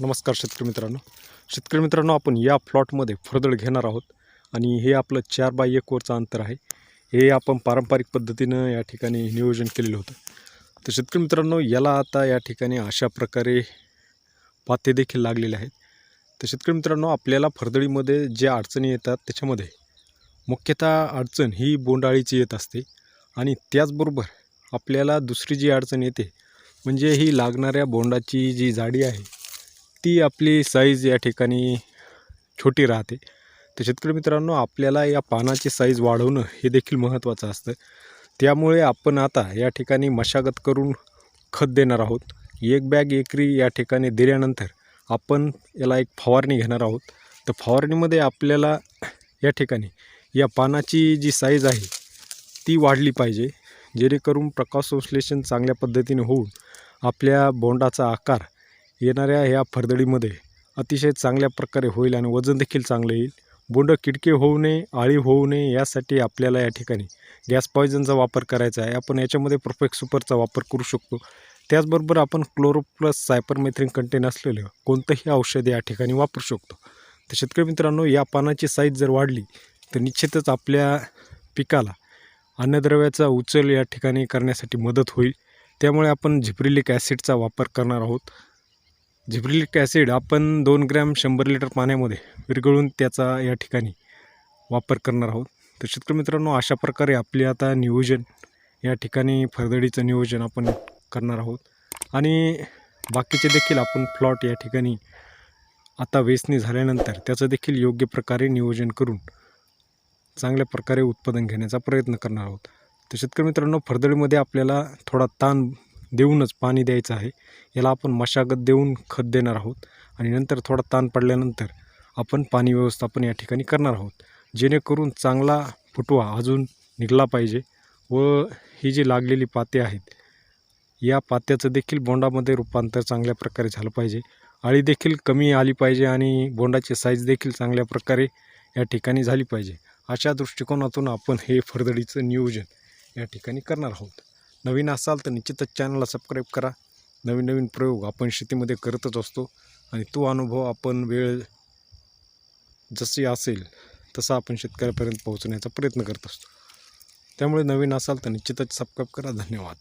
नमस्कार शेतकरी मित्रांनो. शेतकरी मित्रांनो आपण या प्लॉटमध्ये फरदळ घेणार आहोत आणि हे आपलं चार बाय एक वरचं अंतर आहे. हे आपण पारंपरिक पद्धतीनं या ठिकाणी नियोजन केलेलं होतं. तर शेतकरी मित्रांनो याला आता या ठिकाणी अशा प्रकारे पाते देखील लागलेले आहेत. तर शेतकरी मित्रांनो आपल्याला फरदळीमध्ये ज्या अडचणी येतात त्याच्यामध्ये मुख्यतः अडचण ही बोंडाळीची येत असते आणि त्याचबरोबर आपल्याला दुसरी जी अडचण येते म्हणजे ही लागणाऱ्या बोंडाची जी जाडी आहे ती आपली साईज या ठिकाणी छोटी राहते. तर शेतकरी मित्रांनो आपल्याला या पानाची साईज वाढवणं हे देखील महत्त्वाचं असतं. त्यामुळे आपण आता या ठिकाणी मशागत करून खत देणार आहोत. एक बॅग एकरी या ठिकाणी दिल्यानंतर आपण याला एक फवारणी घेणार आहोत. तर फवारणीमध्ये आपल्याला या ठिकाणी या पानाची जी साईज आहे ती वाढली पाहिजे. जेणेकरून प्रकाश संश्लेषण चांगल्या पद्धतीने होऊन आपल्या बोंडाचा आकार येणाऱ्या ह्या फरदडीमध्ये अतिशय चांगल्या प्रकारे होईल आणि वजन देखील चांगलं येईल. बोंड किडके होऊ नये आळी होऊ नये यासाठी आपल्याला या ठिकाणी गॅस पॉयझनचा वापर करायचा आहे. आपण याच्यामध्ये परफेक्ट सुपरचा वापर करू शकतो. त्याचबरोबर आपण क्लोरोप्लस सायपरमेथ्रिन कंटेन असलेलं कोणतंही औषध या ठिकाणी वापरू शकतो. तर शेतकरी मित्रांनो या पानाची साईज जर वाढली तर निश्चितच आपल्या पिकाला अन्नद्रव्याचा उचल या ठिकाणी करण्यासाठी मदत होईल. त्यामुळे आपण झिप्रिलिक ॲसिडचा वापर करणार आहोत. झिब्रिलिक ॲसिड आपण दोन ग्रॅम शंभर लिटर पाण्यामध्ये विरघळून त्याचा या ठिकाणी वापर करणार आहोत. तर शेतकरी मित्रांनो अशा प्रकारे आपले आता नियोजन या ठिकाणी फरदडीचं नियोजन आपण करणार आहोत. आणि बाकीचे देखील आपण प्लॉट या ठिकाणी आता वेचणी झाल्यानंतर त्याचं देखील योग्य प्रकारे नियोजन करून चांगल्या प्रकारे उत्पादन घेण्याचा प्रयत्न करणार आहोत. तर शेतकरी मित्रांनो फरदडीमध्ये आपल्याला थोडा ताण देऊनच पाणी द्यायचं आहे. याला आपण मशागत देऊन खत देणार आहोत आणि नंतर थोडा ताण पडल्यानंतर आपण पाणी व्यवस्थापन या ठिकाणी करणार आहोत. जेणेकरून चांगला फुटवा अजून निघला पाहिजे व ही जी लागलेली पाते आहेत या पात्याचं देखील बोंडामध्ये रूपांतर चांगल्या प्रकारे झालं पाहिजे. आळी देखील कमी आली पाहिजे आणि बोंडाची साईज देखील चांगल्या प्रकारे या ठिकाणी झाली पाहिजे. अशा दृष्टिकोनातून आपण हे फरदडीचं नियोजन या ठिकाणी करणार आहोत. नवीन असाल तर निश्चितच चॅनलला सबस्क्राईब करा. नवीन नवीन प्रयोग आपण शेतीमध्ये करतच असतो आणि तो अनुभव आपण वेळ जशी असेल तसा आपण शेतकऱ्यापर्यंत पोहोचण्याचा प्रयत्न करत असतो. त्यामुळे नवीन असाल तर निश्चितच सबस्क्राईब करा. धन्यवाद.